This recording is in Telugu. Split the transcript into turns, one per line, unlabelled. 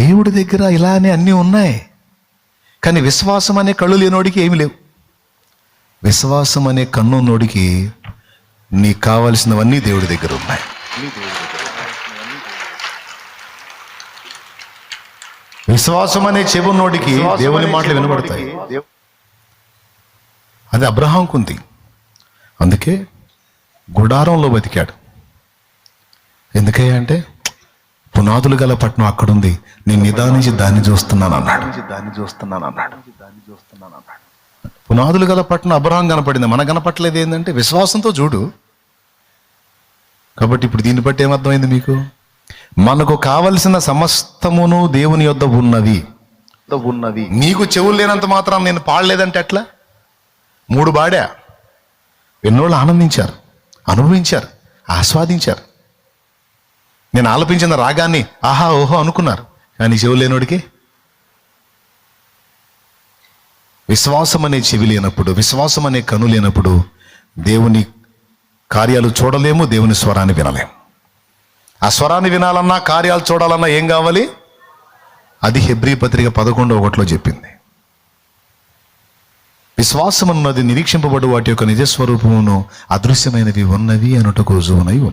దేవుడి దగ్గర ఇలానే అన్నీ ఉన్నాయి. కానీ విశ్వాసం అనే కళ్ళు లేనోడికి ఏమి లేవు. విశ్వాసం అనే కన్ను ఉన్నోడికి నీకు కావలసినవన్నీ దేవుడి దగ్గర ఉన్నాయి. విశ్వాసం అనే చెవున్నోడికి దేవుని మాటలు వినబడతాయి. అది అబ్రహాంకు ఉంది. అందుకే గుడారంలో బతికాడు. ఎందుకయ్యా అంటే పునాదులు గల పట్టణం అక్కడుంది. నేను నిదానించి దాన్ని చూస్తున్నాను అన్నాడు.
దాన్ని చూస్తున్నాను అన్నాడు దాన్ని చూస్తున్నాను అన్నాడు.
పునాదులు గల పట్టణం అబ్రహాం కనపడింది. మన కనపట్లేదు ఏంటంటే విశ్వాసంతో చూడు. కాబట్టి ఇప్పుడు దీన్ని బట్టి ఏమర్థమైంది మీకు? మనకు కావలసిన సమస్తమును దేవుని యొద్ద ఉన్నవి.
ఉన్నవి.
నీకు చెవులు లేనంత మాత్రం నేను పాడలేదంటే ఎట్లా? మూడు బాడా ఎన్నోళ్ళు ఆనందించారు అనుభవించారు ఆస్వాదించారు. నేను ఆలపించిన రాగాన్ని ఆహా ఓహో అనుకున్నారు. కానీ చెవు లేనోడికి విశ్వాసం అనే చెవి లేనప్పుడు విశ్వాసం అనే కను లేనప్పుడు దేవుని కార్యాలు చూడలేము దేవుని స్వరాన్ని వినలేము. ఆ స్వరాన్ని వినాలన్నా కార్యాలు చూడాలన్నా ఏం కావాలి? అది హెబ్రీ పత్రిక పదకొండు ఒకటిలో చెప్పింది. విశ్వాసం అన్నది నిరీక్షింపబడు వాటి యొక్క నిజస్వరూపమును అదృశ్యమైనవి ఉన్నవి అనుటకు రుజువునై